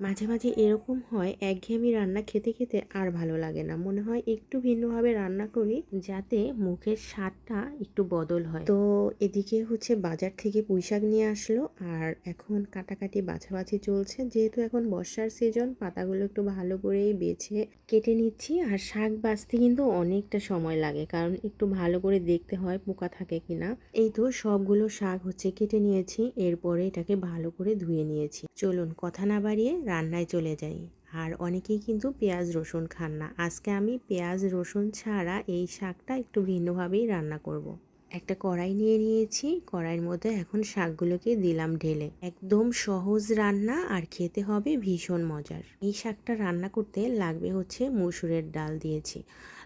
মাঝে মাঝে এরকম হয়, একঘেয়েমি রান্না খেতে খেতে আর ভালো লাগে না। মনে হয় একটু ভিন্নভাবে রান্না করি যাতে মুখের স্বাদটা একটু বদল হয়। তো এদিকে হচ্ছে বাজার থেকে পুঁইশাক নিয়ে আসলো আর এখন কাটাকাটি বাছাবাছি চলছে। যেহেতু এখন বর্ষার সিজন পাতাগুলো একটু ভালো করেই বেছে কেটে নিচ্ছি আর শাক বাছতে কিন্তু অনেকটা সময় লাগে কারণ একটু ভালো করে দেখতে হয় পোকা থাকে কিনা এই তো সবগুলো শাক হচ্ছে কেটে নিয়েছি, এরপরে এটাকে ভালো করে ধুয়ে নিয়েছি। চলুন কথা না বাড়িয়ে রান্নায় চলে যাই। আর অনেকেই কিন্তু পেঁয়াজ, রসুন খান না। আজকে আমি পেঁয়াজ, রসুন ছাড়া এই শাকটা একটু ভিন্নভাবেই রান্না করব। একটা কড়াই নিয়ে নিয়েছি। কড়াইয়ের মধ্যে এখন শাকগুলোকে দিলাম ঢেলে। একদম সহজ রান্না আর খেতে হবে ভীষণ মজার। এই শাকটা রান্না করতে লাগবে হচ্ছে মুসুরের ডাল দিয়েছি।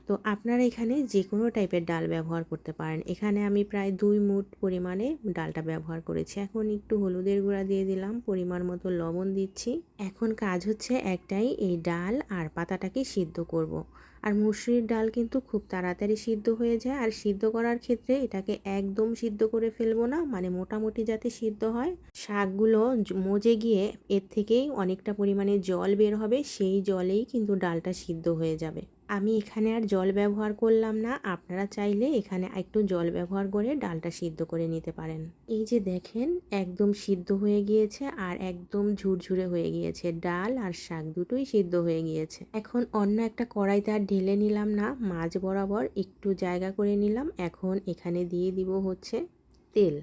তো আপনারা এখানে যে কোনো টাইপের ডাল ব্যবহার করতে পারেন। এখানে আমি প্রায় দুই মুঠ পরিমাণে ডালটা ব্যবহার করেছি। এখন একটু হলুদের গুঁড়া দিয়ে দিলাম, পরিমাণ মতো লবণ দিচ্ছি। এখন কাজ হচ্ছে একটাই এই ডাল আর পাতাটাকে সিদ্ধ করব। আর মুসুরির ডাল কিন্তু খুব তাড়াতাড়ি সিদ্ধ হয়ে যায়। আর সিদ্ধ করার ক্ষেত্রে এটাকে একদম সিদ্ধ করে ফেলব না মানে মোটামুটি যাতে সিদ্ধ হয়। শাকগুলো মজে গিয়ে এর থেকেই অনেকটা পরিমাণে জল বের হবে, সেই জলেই কিন্তু ডালটা সিদ্ধ হয়ে যাবে। আমি এখানে আর জল ব্যবহার করলাম না। আপনারা চাইলে এখানে একটু জল ব্যবহার করে ডালটা সিদ্ধ করে নিতে পারেন। এই যে দেখেন, একদম সিদ্ধ হয়ে গিয়েছে আর একদম ঝুরঝুরে হয়ে গিয়েছে। ডাল আর শাক দুটোই সিদ্ধ হয়ে গিয়েছে। এখন অন্য একটা কড়াইতে আর ঢেলে নিলাম না। মাছ বরাবর একটু জায়গা করে নিলাম। এখন এখানে দিয়ে দিব হচ্ছে তেল।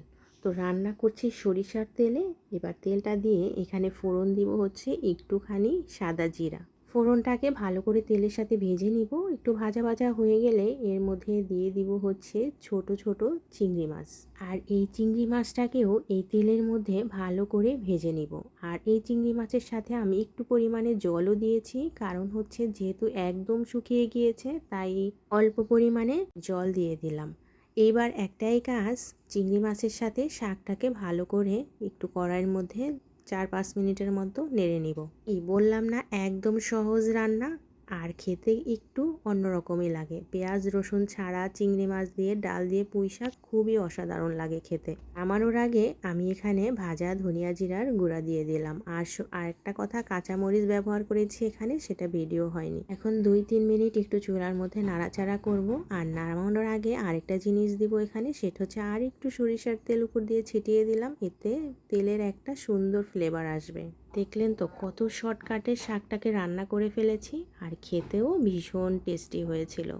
তো রান্না করছি সরিষার তেলে। এবার তেলটা দিয়ে এখানে ফোড়ন দিব হচ্ছে একটুখানি সাদা জিরা। ফোড়নটাকে ভালো করে তেলের সাথে ভেজে নিব। একটু ভাজা ভাজা হয়ে গেলে এর মধ্যে দিয়ে দিব হচ্ছে ছোট ছোট চিংড়ি মাছ। আর এই চিংড়ি মাছটাকেও এই তেলের মধ্যে ভালো করে ভেজে নিব। আর এই চিংড়ি মাছের সাথে আমি একটু পরিমাণে জলও দিয়েছি, কারণ হচ্ছে যেহেতু একদম শুকিয়ে গিয়েছে, তাই অল্প পরিমাণে জল দিয়ে দিলাম। এইবার একটাই কাজ, চিংড়ি মাছের সাথে শাকটাকে ভালো করে একটু কড়াইয়ের মধ্যে চার পাঁচ মিনিটের মতো নেড়ে নিব। এই বললাম না, একদম সহজ রান্না। আর খেতে একটু অন্যরকমই লাগে। পেঁয়াজ, রসুন ছাড়া চিংড়ি মাছ দিয়ে ডাল দিয়ে পুঁই শাক খুবই অসাধারণ লাগে খেতে। নামানোর আগে আমি এখানে ভাজা ধনিয়া জিরার গুঁড়া দিয়ে দিলাম। আর আরেকটা কথা, কাঁচামরিচ ব্যবহার করেছি এখানে, সেটা ভিডিও হয়নি। এখন দুই তিন মিনিট একটু চুলার মধ্যে নাড়াচাড়া করব। আর নামানোর আগে আরেকটা জিনিস দিব এখানে, সেটা হচ্ছে আর একটু সরিষার তেল উপর দিয়ে ছিটিয়ে দিলাম। এতে তেলের একটা সুন্দর ফ্লেভার আসবে। দেখলেন তো কত শর্টকাটে শাকটাকে রান্না করে ফেলেছি আর খেতেও ভীষণ টেস্টি হয়েছিল।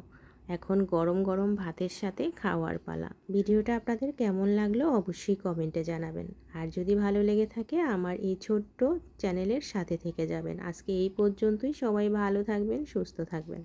এখন গরম গরম ভাতের সাথে খাওয়ার পালা। ভিডিওটা আপনাদের কেমন লাগল অবশ্যই কমেন্টে জানাবেন। আর যদি ভালো লেগে থাকে আমার এই ছোট্ট চ্যানেলের সাথে থেকে যাবেন। আজকে এই পর্যন্তই। সবাই ভালো থাকবেন, সুস্থ থাকবেন।